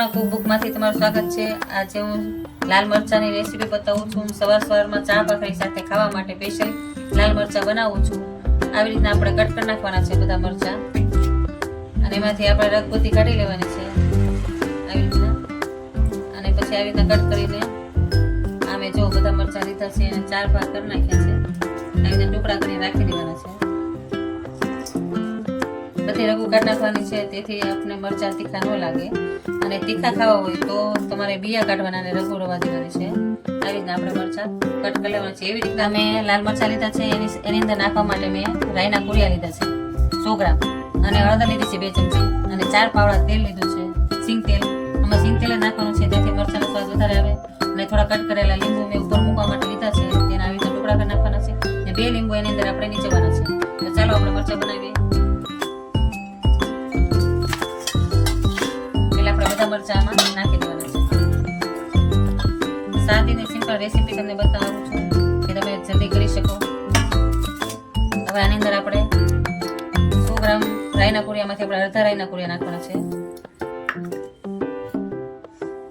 આપણા કુકબુકમાંથી તમારું સ્વાગત છે. આજે હું લાલ મરચાંની રેસીપી બતાવું છું. સવાર સવારમાં ચા ભાખરી સાથે ખાવા માટે સ્પેશિયલ લાલ મરચાં બનાવું છું. આવી રીતના આપણે કટ કરી નાખવાના છે બધા મરચાં. અને એમાંથી આપણે રગપોતી કાઢી લેવાની છે. આવી રીતના. અને પછી આવી રીતના કટ કરીને આમે જો બધા મરચાં લીધા છે એને ચાર ભાગ કરી નાખ્યા છે. આવી રીતના ટુકડા કરીને રાખી દેવાના કાઢી નાખવાની છે, તેથી આપને મરચાં તીખા ન લાગે. અને તીખા ખાવા હોય તો તમારે બિયા કાઢવાના અને રગુ દેવાની છે. આવી રીતના આપણે મરચાં કટ કરી લેવાના છે. એવી રીતના મેં લાલ મરચાં લીધા છે. એની એની અંદર નાખવા માટે મેં રાઈના કુરિયા લીધા છે. સો ગ્રામ. અને હળદર લીધી છે બે ચમચી. અને ચાર પાવડા તેલ લીધું છે. સિંગ તેલ. આમાં સિંગ તેલ નાખવાનું છે તેથી મરચાંનો સ્વાદ વધારે આવે. અને થોડા કટ કરેલા લીંબુ મેં ઉપર મૂકવા માટે લીધા છે. તેના આવી રીતે ટુકડા કરી નાખવાના છે. બે લીંબુ એની અંદર આપણે નીચેવાના રેસીપી તમને બતાવું છું કે તમે જલ્દી કરી શકો. હવે આની અંદર આપણે સો ગ્રામ રાઈના કુરિયામાંથી આપણે અડધા રાઈના કુરિયા નાખવાના છે.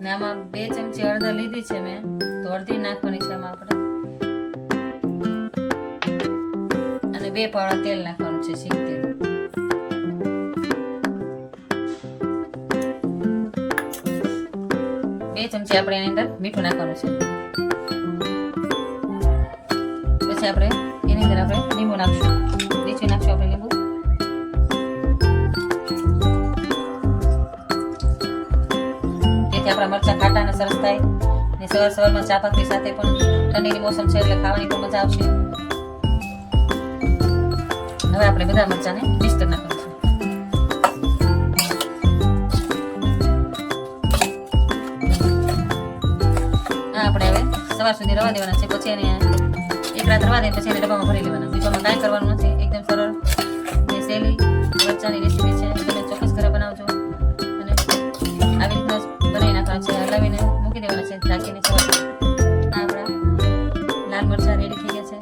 ને આમાં બે ચમચી અડધા લીધી છે મેં, તો અડધી નાખવાની છે આમાં આપણે. અને બે પાવડા તેલ નાખવાનું છે શીખ તેલ. બે ચમચી આપણે એની અંદર મીઠું નાખવાનું છે. પછી આપણે એની અંદર આપણે લીંબુ નાખશું. લીચી નાખશું આપણે લીંબુ. જેથી આપણા મરચાં ખાટા અને સરસ થાય. ને સવાર સવારમાં ચા ભાખરી સાથે પણ ઠંડીની મોસમ છે એટલે ખાવાની પણ મજા આવશે. હવે આપણે બધા મરચાંને મિક્સ કરી નાખવાનું. સવાર સુધી રવા દેવાના છે. પછી એને એક રાત રવા દે, પછી એને ડબ્બામાં ભરી લેવાના. બીજામાં કાંઈ કરવાનું નથી. એકદમ સરળ જે સહેલી મરચાંની રેસીપી છે તમે ચોક્કસ ઘરે બનાવજો. અને આવી રીતના બનાવી નાખવાના છે. હલાવીને મૂકી દેવાના છે. ઢાંકીને સવાર આપણા લાલ મરચાં રેડી થઈ ગયા છે.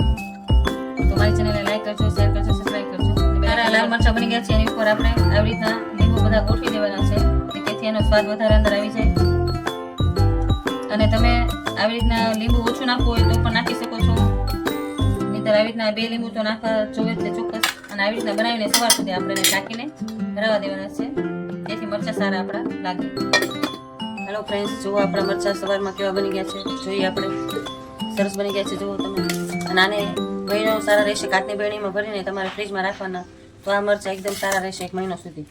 તો મારી ચેનલને લાઈક કરજો શેર કરજો સબસ્ક્રાઈબ કરજો. મારા લાલ મરચાં બની ગયા છે. એની ઉપર આપણે આવી રીતના લીંબુ બધા ગોઠવી દેવાના છે. તેથી એનો સ્વાદ વધારે અંદર આવી જાય. અને તમે આવી રીતના લીંબુ ઓછું નાખવું હોય તો પણ નાખી શકો છો. નહીતર આવી રીતના બે લીંબુ તો નાખવા જોઈએ એટલે ચોક્કસ. અને આવી રીતના બનાવીને સવાર સુધી આપણે ઢાંકીને રવા દેવાના છે. જેથી મરચાં સારા આપણા લાગે. હેલો ફ્રેન્ડ્સ જુઓ આપણા મરચાં સવારમાં કેવા બની ગયા છે. જોઈએ આપણે. સરસ બની ગયા છે, જુઓ તમે. અને આને મહિનો સારા રહેશે. કાચની બેણીમાં ભરીને તમારે ફ્રીજમાં રાખવાના. તો આ મરચાં એકદમ સારા રહેશે એક મહિનો સુધી.